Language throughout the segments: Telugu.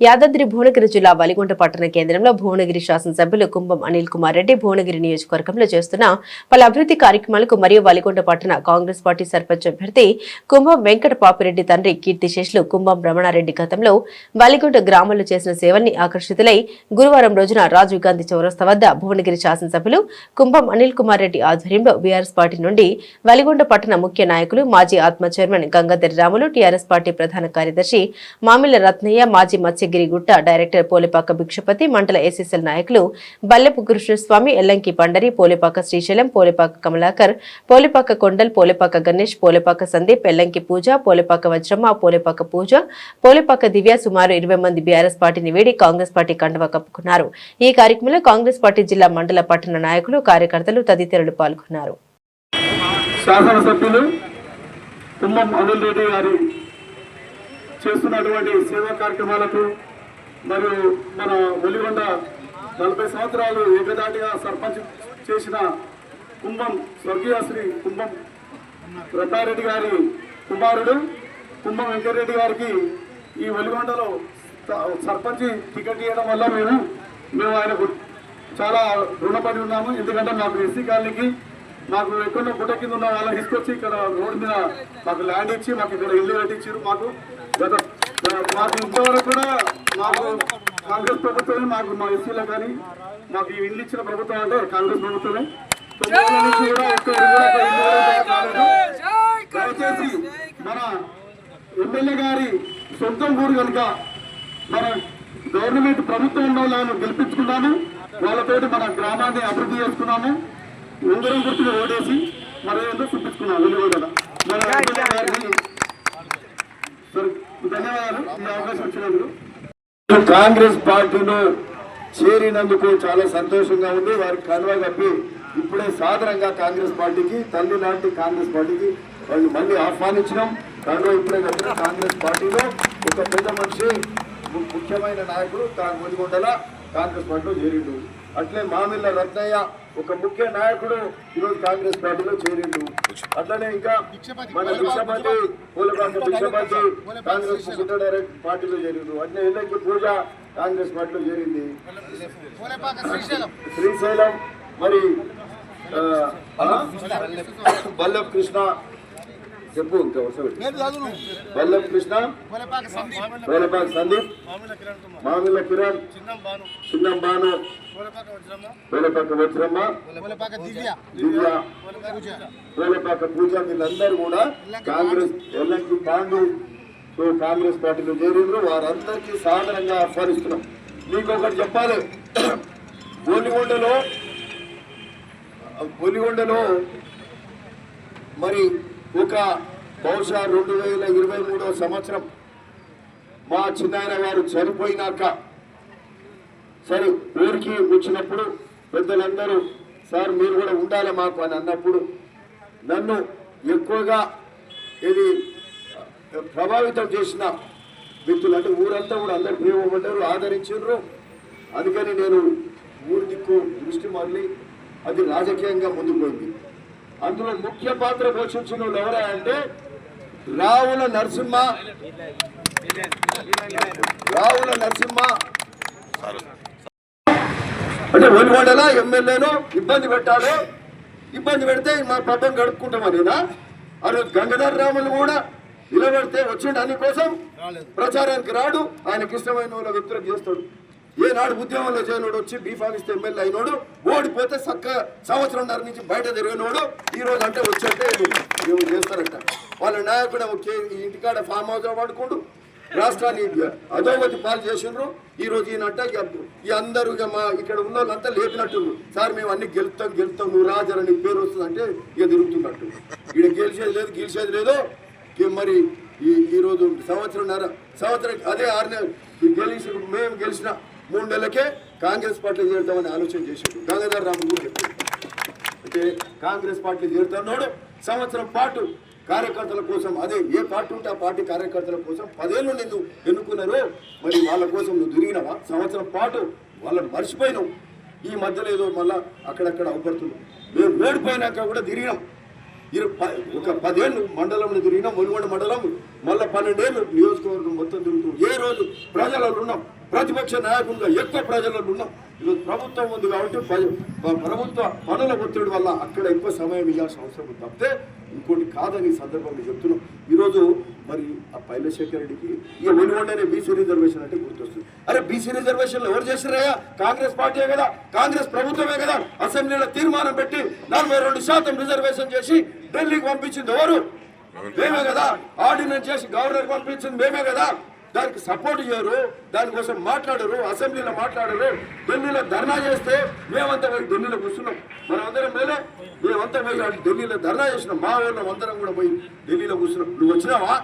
యాదాద్రి భువనగిరి జిల్లా వలిగొండ పట్టణ కేంద్రంలో భువనగిరి శాసనసభ్యులు కుంభం అనిల్ కుమార్ రెడ్డి భువనగిరి నియోజకవర్గంలో చేస్తున్న పలు అభివృద్ధి కార్యక్రమాలకు మరియు వలిగొండ పట్టణ కాంగ్రెస్ పార్టీ సర్పంచ్ అభ్యర్థి కుంభం వెంకట పాపిరెడ్డి తండ్రి కీర్తిశేషులు కుంభం రమణారెడ్డి గతంలో వలిగొండ గ్రామంలో చేసిన సేవల్ని ఆకర్షితులై గురువారం రోజున రాజీవ్ గాంధీ చౌరస్తా వద్ద భువనగిరి శాసనసభ్యులు కుంభం అనిల్ కుమార్ రెడ్డి ఆధ్వర్యంలో బీఆర్ఎస్ పార్టీ నుండి వలిగొండ పట్టణ ముఖ్య నాయకులు మాజీ ఆత్మ chairman Gangadhar Ramulu TRS party ప్రధాన కార్యదర్శి మామిళ్ళ రత్నయ్య మాజీ యాదగిరిగుట్ట డైరెక్టర్ పోలేపాక భిక్షపతి మండల ఎస్ఎస్ఎల్ నాయకులు బల్లెపు కృష్ణస్వామి ఎల్లంకి పండరి పోలేపాక శ్రీశైలం పోలేపాక కమలాకర్ పోలిపాక కొండల్ పోలేపాక గణేష్ పోలేపాక సందీప్ ఎల్లంకి పూజ పోలేపాక వజ్రమ్మ పోలేపాక పూజ పోలిపాక దివ్య సుమారు ఇరవై మంది బీఆర్ఎస్ పార్టీని వీడి కాంగ్రెస్ పార్టీ కండవ కప్పుకున్నారు. ఈ కార్యక్రమంలో కాంగ్రెస్ పార్టీ జిల్లా మండల పట్టణ నాయకులు కార్యకర్తలు తదితరులు పాల్గొన్నారు. శాసనసభ్యులు తుమ్మం అనిల్ రెడ్డి గారి చేస్తున్నటువంటి సేవా కార్యక్రమాలకు మరియు మన ఒలిగొండ నలభై సంవత్సరాలు ఏకదాటిగా సర్పంచ్ చేసిన కుంభం స్వర్గీయ శ్రీ కుంభం రత్నారెడ్డి గారి కుమారుడు కుంభం వెంకటరెడ్డి గారికి ఈ ఒలిగొండలో సర్పంచి సర్పంచ్ టికెట్ ఇవ్వడం వల్ల మేము మేము ఆయనకు చాలా రుణపడి ఉన్నాము. ఎందుకంటే మాకు ఎస్సీ కాలనీకి మాకు ఎక్కడో గుట్ట కింద ఉన్న వాళ్ళని తీసుకొచ్చి ఇక్కడ రోడ్ మీద మాకు ల్యాండ్ ఇచ్చి మాకు ఇక్కడ ఇల్లు కట్టించారు మాకు. గత మాకు ఇంతవరకు కూడా మాకు కాంగ్రెస్ ప్రభుత్వమే మాకు మా ఎస్సీలో కానీ మాకు ఈ ఇల్లు ఇచ్చిన ప్రభుత్వం అంటే కాంగ్రెస్ ప్రభుత్వమే. కూడా ఒక దయచేసి మన ఎమ్మెల్యే గారి సొంతం ఊరు కనుక మన గవర్నమెంట్ ప్రభుత్వం ఉండాలని గెలిపించుకున్నాము. వాళ్ళతోటి మన గ్రామాన్ని అభివృద్ధి చేసుకున్నాము. ఉంగరం గుర్తుగా ఓడేసి మన ఏందో చూపించుకున్నాము వెళ్ళి మన ఎమ్మెల్యే గారిని సరే, ధన్యవాదాలు. ఈ అవకాశం వచ్చినందుకు కాంగ్రెస్ పార్టీలో చేరినందుకు చాలా సంతోషంగా ఉంది. వారికి కనువ కప్పి ఇప్పుడే సాధారణంగా కాంగ్రెస్ పార్టీకి తల్లి లాంటి కాంగ్రెస్ పార్టీకి వాళ్ళు మళ్ళీ ఆహ్వానించినాం. కనువ ఇప్పుడే కప్పిన కాంగ్రెస్ పార్టీలో ఒక పెద్ద మనిషి ముఖ్యమైన నాయకుడు ఒదిగొండల కాంగ్రెస్ పార్టీలో చేరిండు. అట్లే మామిళ్ళ రత్నయ్య ఒక ముఖ్య నాయకుడు ఈరోజు కాంగ్రెస్ పార్టీలో చేరిండు. అట్లనే ఇంకా మన భిక్షపతి పూలపాక భిక్షపతి కాంగ్రెస్ డైరెక్ట్ పార్టీలో చేరిండు. అట్లే ఎల్లకి పూజ కాంగ్రెస్ పార్టీలో చేరింది. శ్రీశైలం మరి బల్లభ కృష్ణ చెప్పు వల్లభ్ కృష్ణ వేలపాక సందీప్. మామిళ్ళ కిరణ్ చిన్నం బాను. వేలపాక వజ్రమ్మ. దివ్య. వేలపాక పూజ. వీళ్ళందరూ కూడా కాంగ్రెస్ ఎల్లంకి పాండు. కాంగ్రెస్ పార్టీలో చేరిండ్రు. వారందరికీ సాధారణంగా ఆహ్వానిస్తున్నాం. మీకు ఒకటి చెప్పాలి. గోలిగొండలో గోలిగొండలో మరి ఒక బహుశా రెండు వేల ఇరవై మూడవ సంవత్సరం మా చిన్నాయన గారు చనిపోయినాక సరే ఊరికి వచ్చినప్పుడు పెద్దలందరూ సార్ మీరు కూడా ఉండాలి మాకు అని అన్నప్పుడు నన్ను ఎక్కువగా ఇది ప్రభావితం చేసిన వ్యక్తులు అంటే ఊరంతా కూడా అందరు ప్రేమపడ్డారు ఆదరించారు అందుకని నేను ఊరి దిక్కు దృష్టి మళ్ళీ అది రాజకీయంగా ముందుకు పోయింది. అందులో ముఖ్య పాత్ర పోషించిన వాళ్ళు ఎవరా అంటే రావుల నరసింహ. రావుల నరసింహ. అంటే ఒలిగొండలా ఎమ్మెల్యేను ఇబ్బంది పెట్టాలి ఇబ్బంది పెడితే మా పబ్బం గడుపుకుంటామనేనా? ఆ రోజు గంగాధర్ రాములు కూడా నిలబెడితే వచ్చిండు. అన్ని కోసం ప్రచారానికి రాడు. ఆయనకి ఇష్టమైన వాళ్ళ వ్యక్తులకు చేస్తాడు. ఏనాడు ఉద్యమంలో చేయనోడు వచ్చి బీఫామిస్తే ఎమ్మెల్యే అయినోడు ఓడిపోతే చక్క సంవత్సరంన్నర నుంచి బయట తిరిగినోడు ఈ రోజు అంటే వచ్చంటే మేము చేస్తారంట? వాళ్ళ నాయకుడు ఒకే ఇంటికాడ ఫామ్ హౌస్లో పడుకుండు రాష్ట్రాన్ని అధోగతి పాలు చేసిండ్రు ఈ రోజు ఈయనంట ఈ అందరూ ఇక మా ఇక్కడ ఉన్న వాళ్ళంతా లేపినట్టు సార్ మేము అన్ని గెలుస్తాం గెలుస్తాం నువ్వు రాజర్ పేరు వస్తుందంటే ఇక తిరుగుతున్నట్టు. ఇక్కడ గెలిచేది లేదు గెలిచేది లేదు. మరి ఈ ఈ రోజు సంవత్సరంన్నర సంవత్సరం అదే ఆరు నెలలు ఈ గెలిచి మేము గెలిచినా మూడు నెలలకే కాంగ్రెస్ పార్టీలో చేరుతామని ఆలోచన చేశాడు. గంగాధర్ రాము కూడా చెప్పాడు. అంటే కాంగ్రెస్ పార్టీ చేరుతున్నాడు. సంవత్సరం పాటు కార్యకర్తల కోసం అదే ఏ పార్టీ ఉంటే ఆ పార్టీ కార్యకర్తల కోసం పదేళ్ళు నిన్ను ఎన్నుకున్నారు మరి వాళ్ళ కోసం నువ్వు తిరిగినావా? సంవత్సరం పాటు వాళ్ళని మర్చిపోయినావు. ఈ మధ్యలో ఏదో మళ్ళా అక్కడక్కడ అవపడుతున్నావు. మేము వేడిపోయినాక కూడా తిరిగినాం. ఇరు ప- ఒక పదేళ్ళు మండలంలో తిరిగినాం మునుగోడు మండలం మళ్ళీ పన్నెండేళ్ళు నియోజకవర్గం మొత్తం తిరుగుతూ ఏ రోజు ప్రజలలో ఉన్నాం. ప్రతిపక్ష నాయకులుగా ఎక్కువ ప్రజలలో ఉన్నాం. ఈరోజు ప్రభుత్వం ఉంది కాబట్టి ప్రభుత్వ పనుల ఒత్తిడి వల్ల అక్కడ ఎక్కువ సమయం ఇవ్వాల్సిన అవసరం తప్పితే ఇంకోటి కాదని ఈ సందర్భంలో చెప్తున్నాం. ఈరోజు మరి ఆ పైలశేఖర్ రెడ్డికి ఇక వెనుకొండనే బీసీ రిజర్వేషన్ అంటే గుర్తొస్తుంది. అరే బీసీ రిజర్వేషన్లు ఎవరు చేసినాయా కాంగ్రెస్ పార్టీయే కదా? కాంగ్రెస్ ప్రభుత్వమే కదా? అసెంబ్లీలో తీర్మానం పెట్టి నలభై రెండు శాతం రిజర్వేషన్ చేసి ఢిల్లీకి పంపించింది ఎవరు? మేమే కదా. ఆర్డినెన్స్ చేసి గవర్నర్ పంపించింది మేమే కదా. దానికి సపోర్ట్ చేయరు దానికోసం మాట్లాడరు అసెంబ్లీలో మాట్లాడరు. ఢిల్లీలో ధర్నా చేస్తే మేమంతా పోయి ఢిల్లీలో కూర్చున్నాం. మనం అందరం మేలే మేమంతా పోయి ఢిల్లీలో ధర్నా చేసినాం. మా వాళ్ళం అందరం కూడా పోయి ఢిల్లీలో కూర్చున్నాం. నువ్వు వచ్చినావా?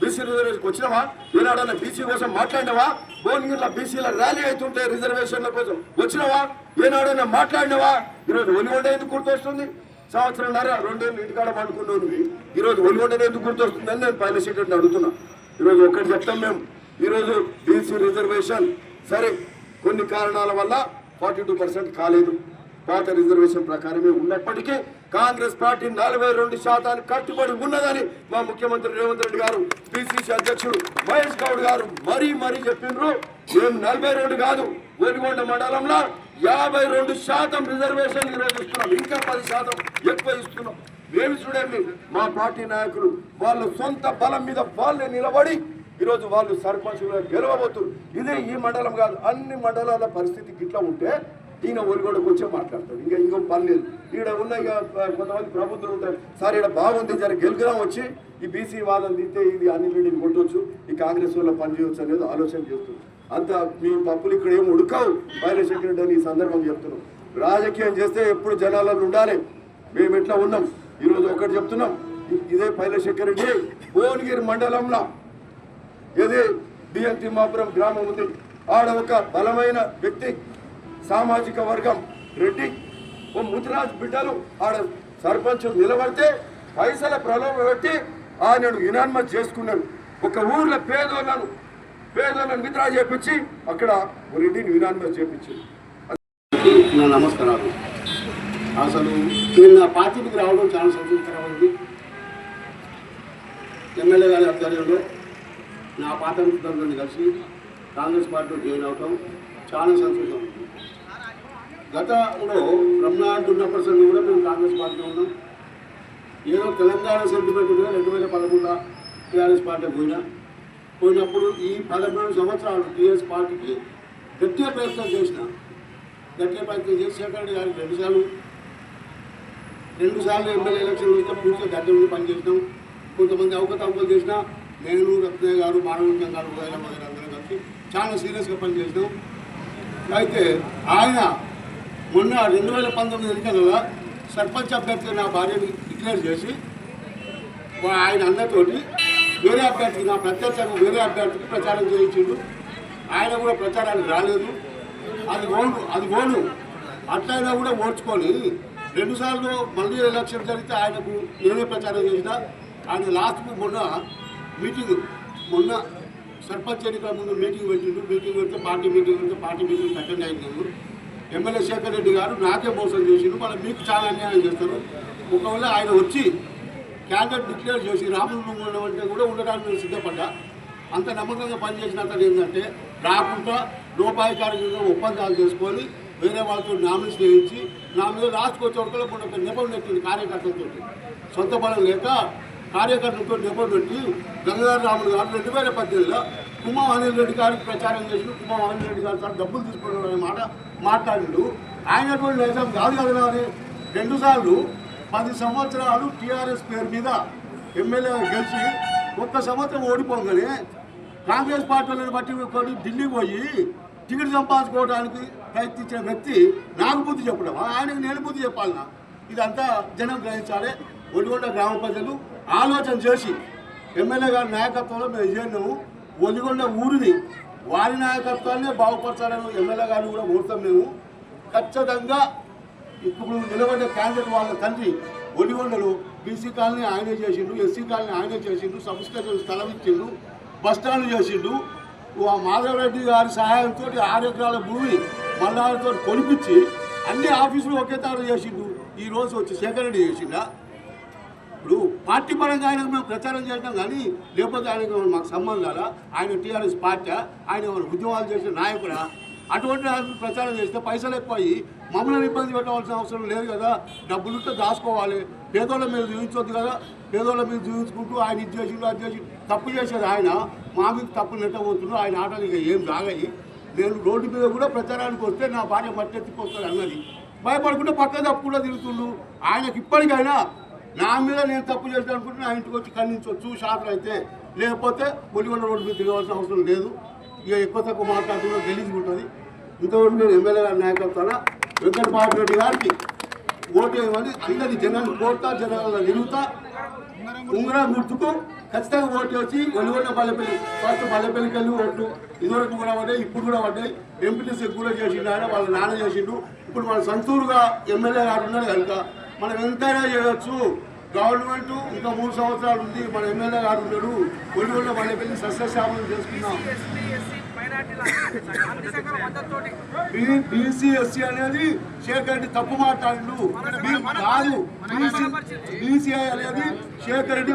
బీసీ రిజర్వేషన్కి వచ్చినావా? ఏనాడన్నా బీసీ కోసం మాట్లాడినావా? భువనగిరిలో బీసీల ర్యాలీ అవుతుంటే రిజర్వేషన్ల కోసం వచ్చినావా? ఏనాడన్నా మాట్లాడినావా? ఈరోజు ఒలిగొండ ఎందుకు గుర్తొస్తుంది? సంవత్సరంన్నర రెండేళ్ళు ఇంటికాడ పండుకున్నావు నువ్వు ఈరోజు ఒలిగొండ ఎందుకు గుర్తొస్తుందని నేను పైన సీట్ అడుగుతున్నా. ఈరోజు ఒక్కటి చెప్తాం మేము. ఈరోజు బీసీ రిజర్వేషన్ సరే కొన్ని కారణాల వల్ల ఫార్టీ టూ పర్సెంట్ కాలేదు. పాత రిజర్వేషన్ ప్రకారమే ఉన్నప్పటికీ కాంగ్రెస్ పార్టీ నలభై రెండు శాతానికి కట్టుబడి ఉన్నదని మా ముఖ్యమంత్రి రేవంత్ రెడ్డి గారు పిసిసి అధ్యక్షుడు మహేష్ గౌడ్ గారు మరీ మరీ చెప్పిండ్రు మేము నలభై రెండు కాదు వెలుగొండ మండలంలో యాభై రెండు శాతం రిజర్వేషన్ ఈరోజు ఇస్తున్నాం. ఇంకా పది శాతం ఎక్కువ ఇస్తున్నాం. మేము చూడండి మా పార్టీ నాయకులు వాళ్ళు సొంత బలం మీద వాళ్ళే నిలబడి ఈరోజు వాళ్ళు సర్పంచులుగా గెలవబోతున్నారు ఇదే ఈ మండలం కాదు అన్ని మండలాల పరిస్థితి ఇట్లా ఉంటే ఈయన ఒలిగోడకు వచ్చే మాట్లాడతాడు. ఇంకా ఇంకో పని లేదు. ఈడ ఉన్న ఇక కొంతమంది ప్రభుత్వం ఉంటారు. సార్ ఈడ బాగుంది జర గెలుగుదాం వచ్చి ఈ బీసీ వాదం తీస్తే ఇది అన్ని వీడిని కొట్టవచ్చు ఈ కాంగ్రెస్ వల్ల పని చేయవచ్చు అనేది ఆలోచన చేస్తుంది అంత మీ పప్పులు ఇక్కడ ఏం ఉడకావు. బయట సెక్రటరీ అని ఈ సందర్భం చెప్తున్నాం. రాజకీయం చేస్తే ఎప్పుడు జనాలలో ఉండాలి. మేము ఎట్లా ఉన్నాం? ఈరోజు ఒకటి చెప్తున్నాం. ఇదే పైలశేఖర్ రెడ్డి భువనగిరి మండలంలో ఇది బిఎం తిమ్మాపురం గ్రామం ఉంది. ఆడ ఒక బలమైన వ్యక్తి సామాజిక వర్గం. రెడ్డి ఓ ముతిరాజ్ బిడ్డలు ఆడ సర్పంచ్ నిలబడితే పైసల ప్రలోభ పెట్టి ఆయనను ఇనాన్మస్ చేసుకున్నాడు. ఒక ఊర్లో పేదోళ్ళను పేదోళ్ళను మిత్రా చేపించి అక్కడ రెడ్డిని వినాన్మ చేపించింది నా నమస్కారాలు. అసలు నేను నా పార్టీకి రావడం చాలా సంతోషకరమైంది ఎమ్మెల్యే గారి ఆధ్వర్యంలో నా పాత మిత్రులతో కలిసి కాంగ్రెస్ పార్టీలో జాయిన్ అవటం చాలా సంతోషం. ఉంది గతంలో బ్రహ్మాండ ఉన్నప్పటి కూడా మేము కాంగ్రెస్ పార్టీలో ఉన్నాం. ఏదో తెలంగాణ సెంటిమెంట్ రెండు వేల పదకొండు టీఆర్ఎస్ పార్టీ పోయినా పోయినప్పుడు ఈ పదకొండు సంవత్సరాలు టీఆర్ఎస్ పార్టీకి గట్టిగా ప్రయత్నం చేసిన గట్టిగా ప్రయత్నం చేసి శేఖర్ గారికి రెండుసార్లు రెండుసార్లు ఎమ్మెల్యే ఎలక్షన్ వచ్చిన పూర్తిగా గడ్డ ఉండి పనిచేసినాం. కొంతమంది అవకతవకలు చేసినా నేను రత్నయ్య గారు మానవంతం గారు వగైరా వగైరా అందరం కలిసి చాలా సీరియస్గా పనిచేసినాం. అయితే ఆయన మొన్న రెండు వేల పంతొమ్మిది ఎన్నికలలో సర్పంచ్ అభ్యర్థిగా నా భార్యని డిక్లేర్ చేసి ఆయన అన్నతోటి వేరే అభ్యర్థికి నా ప్రత్యక్షంగా వేరే అభ్యర్థికి ప్రచారం చేయించిండు. ఆయన కూడా ప్రచారానికి రాలేదు. అది ఓను అది ఓను అట్లయినా కూడా ఓడ్చుకొని రెండుసార్లు మళ్ళీ ఎలక్షన్ జరిగితే ఆయనకు నేనే ప్రచారం చేసినా. ఆయన లాస్ట్కు మొన్న మీటింగ్ మొన్న సర్పంచ్ ఎన్నికల ముందు మీటింగ్ పెట్టిండు. మీటింగ్ పెడితే పార్టీ మీటింగ్ పెడితే పార్టీ మీటింగ్ అటెండ్ అయింది ఎమ్మెల్యే శేఖర్ రెడ్డి గారు నాకే మోసం చేసిండు. మళ్ళీ మీకు చాలా అన్యాయం చేస్తారు. ఒకవేళ ఆయన వచ్చి క్యాండిడేట్ డిక్లేర్ చేసి రాములు ఉండడం అంటే కూడా ఉండడానికి నేను సిద్ధపడ్డా. అంత నమ్మకంగా పనిచేసిన అతను ఏంటంటే రాకుండా లోపాయికారికంగా ఒప్పందాలు చేసుకొని వేరే వాళ్ళతో నామినేషన్ వేయించి నా మీద లాస్ట్కి వచ్చే వరకు మొన్న ఒక నెపం నెట్టింది కార్యకర్తలతో సొంత బలం లేక కార్యకర్తలతో నెపం గంగాధర రాముడు గారు రెండు వేల పద్దెనిమిదిలో కుమ్మం అనిల్ రెడ్డి గారికి ప్రచారం చేసి కుమ్మం అనిల్ రెడ్డి గారు సార్ డబ్బులు తీసుకున్నాడు అనే మాట మాట్లాడిండు. ఆయన నిజం కాదు కదా అని రెండుసార్లు పది సంవత్సరాలు టీఆర్ఎస్ పేరు మీద ఎమ్మెల్యే గెలిచి ఒక్క సంవత్సరం ఓడిపోగానే కాంగ్రెస్ పార్టీలను బట్టి కొని ఢిల్లీ పోయి టికెట్ సంపాదించుకోవడానికి ప్రయత్నించిన వ్యక్తి నాకు బుద్ధి చెప్పడం ఆయనకు నేను బుద్ధి చెప్పాలన్నా ఇదంతా జనం గ్రహించాలి. ఒడిగొండ గ్రామ ప్రజలు ఆలోచన చేసి ఎమ్మెల్యే గారి నాయకత్వంలో మేము చేయలేము ఒలిగొండ ఊరిని వారి నాయకత్వాన్ని బాగుపరచాలని ఎమ్మెల్యే గారిని కూడా కోరుతాం మేము. ఖచ్చితంగా ఇప్పుడు నిలబడ్డ క్యాండిడేట్ వాళ్ళ తండ్రి ఒలిగొండలు బీసీ కాలనీ ఆయనే చేసిండు ఎస్సీ కాలనీ ఆయనే చేసిండు సంస్కృతి స్థలం ఇచ్చిండు బస్ చేసిండు. మాధవరెడ్డి గారి సహాయంతో ఆరు ఎకరాల భూమి మల్లారితో కొనిపించి అన్ని ఆఫీసులు ఒకే తాడు చేసిండు. ఈ రోజు వచ్చి శేఖర్ రెడ్డి చేసిండా. ఇప్పుడు పార్టీ పరంగా ఆయన మేము ప్రచారం చేసినాం కానీ లేకపోతే ఆయనకు మాకు సంబంధాల ఆయన టీఆర్ఎస్ పార్టీ ఆయన ఉద్యమాలు చేసిన నాయకుడా? అటువంటి ప్రచారం చేస్తే పైసలు ఎక్కువ మమ్మల్ని ఇబ్బంది పెట్టవలసిన అవసరం లేదు కదా? డబ్బులుంటే దాచుకోవాలి. పేదోళ్ళ మీద చూపించొద్దు కదా? పేదోళ్ళ మీద చూపించుకుంటూ ఆయన ఇది చేసిండు అది చేసి తప్పు చేసేది ఆయన. మా మీద తప్పు నెట్టబోతున్నాడు. ఆయన ఆటలు ఇక ఏం రాగాయి నేను రోడ్డు మీద కూడా ప్రచారానికి వస్తే నా భార్య మట్టెత్తిపోతుంది అన్నది. భయపడకుండా పక్కన తప్పు కూడా తిరుగుతుండు. ఆయనకి ఇప్పటికైనా నా మీద నేను తప్పు చేస్తాను అనుకుంటే నా ఇంటికి వచ్చి ఖండించవచ్చు షాపులు అయితే. లేకపోతే ఒలిగొండ రోడ్డు మీద తిరగవలసిన అవసరం లేదు. ఇక ఎక్కువ తక్కువ మాట్లాడుతున్నా ఉంటుంది. ఇంతవరకు నేను ఎమ్మెల్యే గారి నాయకత్వాన వెంకటబాబు రెడ్డి గారికి ఓటు వేయమని అందరి జనాన్ని కోరుతా జనాలను నిలుగుతా ఉంగరా గుర్తుకు ఖచ్చితంగా ఓటు వచ్చి వెలుగొండ పల్లెపల్లి ఫస్ట్ పల్లెపల్లికి వెళ్ళి ఓట్లు. ఇదివరకు కూడా పడ్డాయి ఇప్పుడు కూడా పడ్డాయి. ఎంపీటీసీ కూడా చేసిండు ఆయన వాళ్ళ నాన్న చేసిండు. ఇప్పుడు మన సంతూరుగా ఎమ్మెల్యే గారు ఉన్నారు కనుక మనం ఎంతైనా చేయొచ్చు. గవర్నమెంట్ ఇంకా మూడు సంవత్సరాలు ఉంది. మన ఎమ్మెల్యే గారు ఉన్నాడు. ఒలిగొండ పల్లెపల్లి సస్యశ్యామలం చేసుకున్నాం బీసీ ఎస్సీ అనేది శేఖర్ రెడ్డి తప్పు మాట్లాడు కాదు. బీసీ అనేది శేఖర్ రెడ్డి